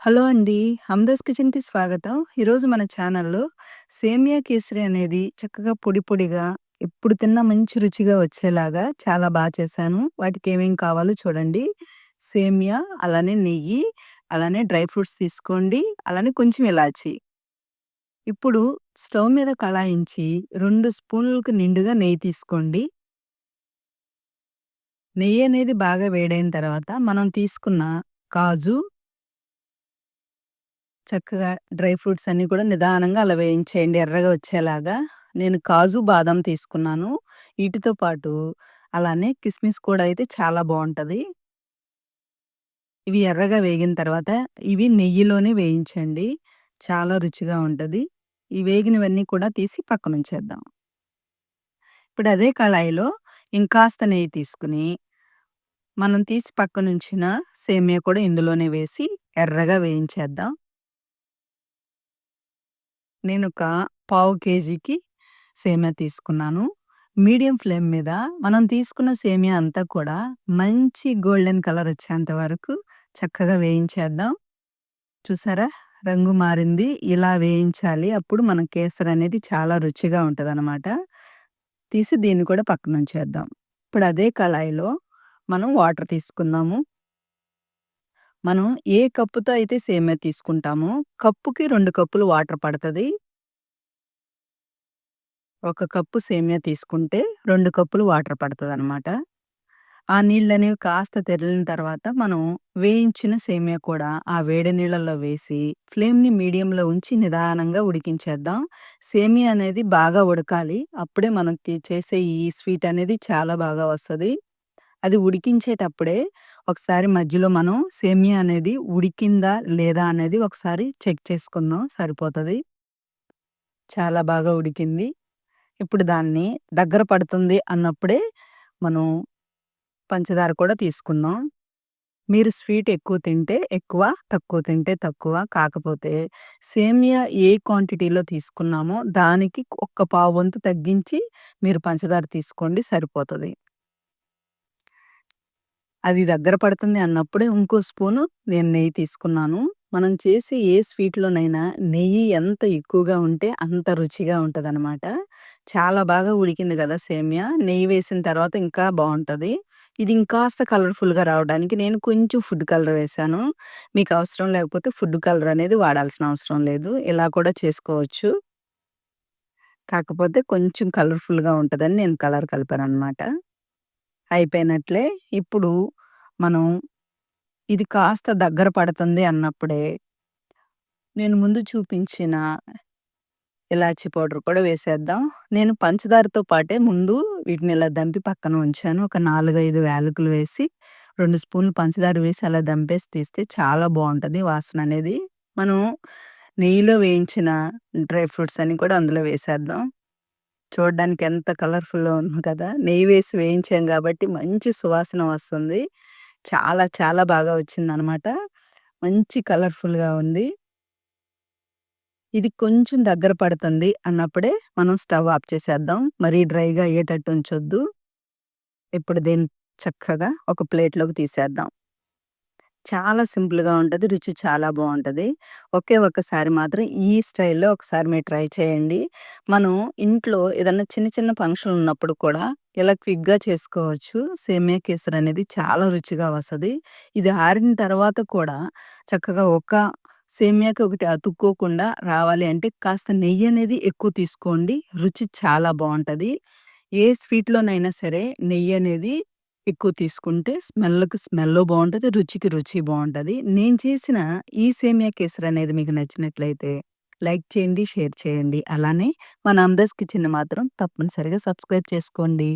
Hello అండి. హమ్దాస్ కిచెన్‌కి స్వాగతం. ఈరోజు మన ఛానల్‌లో సేమియా కేసరి అనేది చక్కగా పొడి పొడిగా ఎప్పుడు తిన్నా మంచి రుచిగా వచ్చేలాగా చాలా బా చేశాను. వాటికి ఏమేం కావాలో చూడండి. సేమియా, అలానే నెయ్యి, అలానే డ్రై ఫ్రూట్స్ తీసుకోండి. అలానే కొంచెం ఇలాచి. ఇప్పుడు స్టవ్ మీద కళాయించి 2 స్పూన్లకు నిండుగా నెయ్యి తీసుకోండి. నెయ్యి అనేది బాగా వేడైన తర్వాత మనం తీసుకున్న కాజు చక్కగా డ్రై ఫ్రూట్స్ అన్నీ కూడా నిదానంగా అలా వేయించేయండి ఎర్రగా వచ్చేలాగా. నేను కాజు, బాదం తీసుకున్నాను. వీటితో పాటు అలానే కిస్మిస్ కూడా అయితే చాలా బాగుంటుంది ఇవి ఎర్రగా వేగిన తర్వాత ఇవి నెయ్యిలోనే వేయించండి. చాలా రుచిగా ఉంటుంది ఈ వేగినవన్నీ కూడా తీసి పక్కనుంచేద్దాం. ఇప్పుడు అదే కళాయిలో ఇంకాస్త నెయ్యి తీసుకొని, మనం తీసి పక్కనుంచిన సేమియా కూడా ఇందులోనే వేసి ఎర్రగా వేయించేద్దాం. నేనొక పావు కేజీకి సేమియా తీసుకున్నాను. మీడియం ఫ్లేమ్ మీద మనం తీసుకున్న సేమియా అంతా కూడా మంచి గోల్డెన్ కలర్ వచ్చేంత వరకు చక్కగా వేయించేద్దాం. చూసారా? రంగు మారింది. ఇలా వేయించాలి. అప్పుడు మన కేసరి అనేది చాలా రుచిగా ఉంటదనమాట. తీసి దీన్ని కూడా పక్కనుంచేద్దాం. ఇప్పుడు అదే కళాయిలో మనం వాటర్ తీసుకుందాము. మనం ఏ కప్పుతో అయితే సేమియా తీసుకుంటామో కప్పుకి రెండు కప్పులు వాటర్ పడుతుంది ఒక కప్పు సేమియా తీసుకుంటే రెండు కప్పులు వాటర్ పడుతుంది అనమాట ఆ నీళ్ళనేవి కాస్త తెరిలిన తర్వాత మనం వేయించిన సేమియా కూడా ఆ వేడి నీళ్ళల్లో వేసి ఫ్లేమ్‌ని మీడియంలో ఉంచి నిదానంగా ఉడికించేద్దాం. సేమియా అనేది బాగా ఉడకాలి. అప్పుడే మనం చేసే ఈ స్వీట్ అనేది చాలా బాగా వస్తుంది అది ఉడికించేటప్పుడే ఒకసారి మధ్యలో మనం సేమియా అనేది ఉడికిందా లేదా అనేది ఒకసారి చెక్ చేసుకుందాం సరిపోతుంది చాలా బాగా ఉడికింది. ఇప్పుడు దాన్ని దగ్గర పడుతుంది అన్నప్పుడే మనం పంచదార కూడా తీసుకుందాం. మీరు స్వీట్ ఎక్కువ తింటే ఎక్కువ, తక్కువ తింటే తక్కువ. కాకపోతే సేమియా ఏ క్వాంటిటీలో తీసుకున్నామో దానికి ఒక్క పావు వంతు తగ్గించి మీరు పంచదార తీసుకోండి సరిపోతుంది అది దగ్గర పడుతుంది అన్నప్పుడే ఇంకో స్పూను నేను నెయ్యి తీసుకున్నాను. మనం చేసే ఏ స్వీట్‌లోనైనా నెయ్యి ఎంత ఎక్కువగా ఉంటే అంత రుచిగా ఉంటదనమాట. చాలా బాగా ఉడికింది కదా సేమియా. నెయ్యి వేసిన తర్వాత ఇంకా బాగుంటుంది ఇది ఇంకాస్త కలర్‌ఫుల్‌గా రావడానికి నేను కొంచెం ఫుడ్ కలర్ వేశాను. మీకు అవసరం లేకపోతే ఫుడ్ కలర్ అనేది వాడాల్సిన అవసరం లేదు. ఇలా కూడా చేసుకోవచ్చు. కాకపోతే కొంచెం కలర్‌ఫుల్‌గా ఉంటుందని నేను కలర్ కలిపాను అనమాట అయిపోయినట్లే. ఇప్పుడు మనం ఇది కాస్త దగ్గర పడుతుంది అన్నప్పుడే నేను ముందు చూపించిన ఇలాచీ పౌడర్ కూడా వేసేద్దాం. నేను పంచదారతో పాటే ముందు వీటిని ఇలా దంపి పక్కన ఉంచాను. ఒక 4, 5 యాలకులు వేసి 2 స్పూన్లు పంచదార వేసి అలా దంపేసి తీస్తే చాలా బావుంటది వాసన అనేది. మనం నెయ్యిలో వేయించిన డ్రై ఫ్రూట్స్ అన్నీ కూడా అందులో వేసేద్దాం. చూడడానికి ఎంత కలర్‌ఫుల్‌గా ఉంది కదా! నెయ్యి వేసి వేయించాం కాబట్టి మంచి సువాసన వస్తుంది. చాలా చాలా బాగా వచ్చిందనమాట. మంచి కలర్‌ఫుల్‌గా ఉంది. ఇది కొంచెం దగ్గర పడుతుంది అన్నప్పుడే మనం స్టవ్ ఆఫ్ చేసేద్దాం. మరీ డ్రైగా అయ్యేటట్టు ఉంచొద్దు. ఇప్పుడు దీన్ని చక్కగా ఒక ప్లేట్‌లోకి తీసేద్దాం. చాలా సింపుల్‌గా ఉంటది. రుచి చాలా బావుంటది. ఒకే ఒక్కసారి మాత్రం ఈ స్టైల్‌లో ఒకసారి మీరు ట్రై చేయండి. మనం ఇంట్లో ఏదన్నా చిన్న చిన్న ఫంక్షన్ ఉన్నప్పుడు కూడా ఇలా క్విక్‌గా చేసుకోవచ్చు. సేమియా కేసరి అనేది చాలా రుచిగా వస్తది. ఇది ఆరిన తర్వాత కూడా చక్కగా ఒక సేమియాకి ఒకటి అతుక్కోకుండా రావాలి అంటే కాస్త నెయ్యి అనేది ఎక్కువ తీసుకోండి. రుచి చాలా బావుంటది. ఏ స్వీట్‌లోనైనా సరే నెయ్యి అనేది ఎక్కువ తీసుకుంటే స్మెల్‌కి స్మెల్లు బావుంటది. రుచికి రుచి బావుంటది. నేను చేసిన ఈ సేమియా కేసరి అనేది మీకు నచ్చినట్లయితే లైక్ చేయండి, షేర్ చేయండి. అలానే మన అమ్దాస్ కిచెన్‌ని మాత్రం తప్పనిసరిగా సబ్స్క్రైబ్ చేసుకోండి.